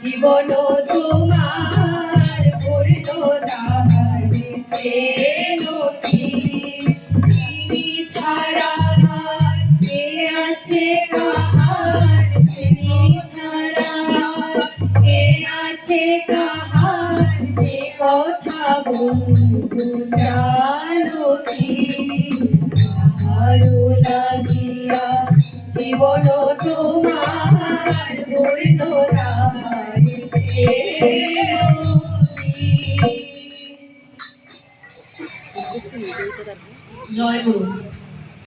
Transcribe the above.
জীবন তোমার পূর্ণ তাহার তিনি ছাড়া কে আছে কাহার তিনি ছাড়া কে আছে কাহার সে কথা বন্ধু যা জয় গুরু